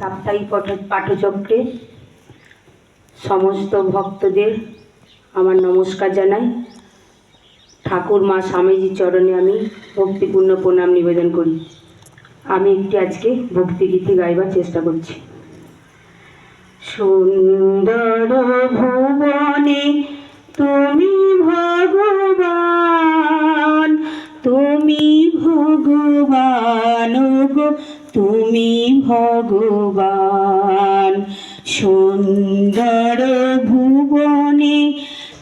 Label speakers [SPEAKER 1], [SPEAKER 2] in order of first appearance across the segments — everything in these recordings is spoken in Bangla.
[SPEAKER 1] সাপ্তাহিক পঠ- পাঠচক্রে সমস্ত ভক্তদের আমার নমস্কার জানাই। ঠাকুর মা স্বামীজির চরণে আমি ভক্তিপূর্ণ প্রণাম নিবেদন করি। আমি একটি আজকে ভক্তিগীতি গাইবার চেষ্টা করছি। সুন্দর ভুবনে তুমি ভগবান তুমি ভগবান তুমি ভগবান। সুন্দর ভুবনে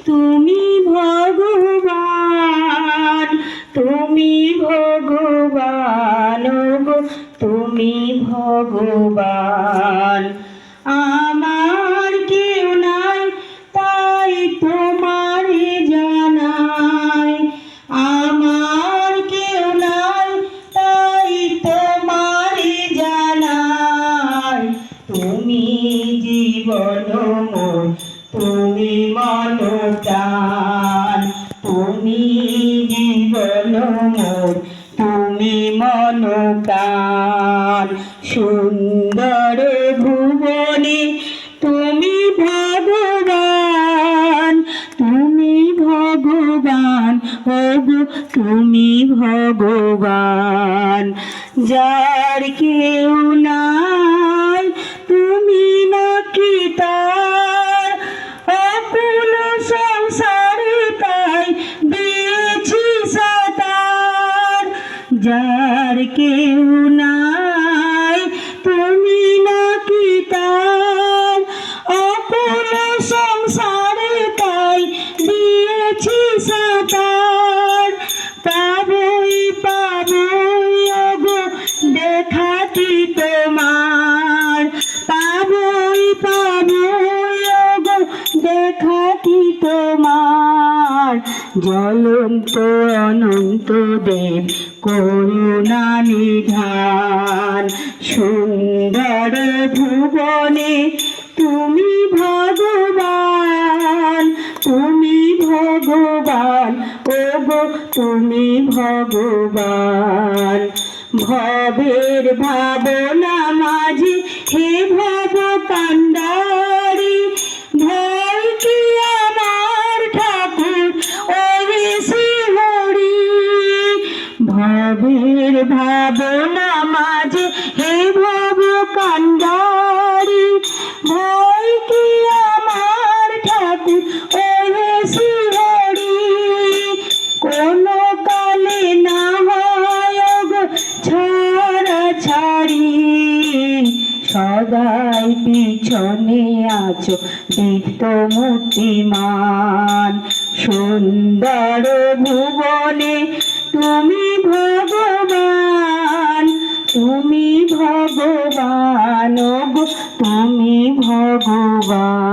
[SPEAKER 1] তুমি ভগবান। তুমি ভগবান তুমি ভগবান। আমার তুমি মন প্রাণ তুমি জীবন মোর, তুমি মন প্রাণ সুন্দর ভুবনে তুমি ভগবান তুমি ভগবান, ওগো তুমি ভগবান। যার কেউ নাই, তুমি নাকি তার যার কেউ নাই, তুমি নাকি তার? অকুল সংসারে তাই দিয়েছি সাতার। পাবই পাবই, ওগো দেখাতি তোমার। পাবই পাবই জ্বলন্ত অনন্ত দেব, করুণা নিধান। সুন্দর ভুবনে তুমি ভগবান তুমি ভগবান, ওগো তুমি ভগবান। ভবের ভাবনা মাঝে হে হে ভব কান্ডারি কি আমার ঠাকুর? কোন কালে না হয় ছাড়া ছাড়ি। সদাই পিছনে আছো, দীপ্ত মূর্তিমান। সুন্দর ভুবনে তুমি ভগবান। ভগবান তুমি ভগবান।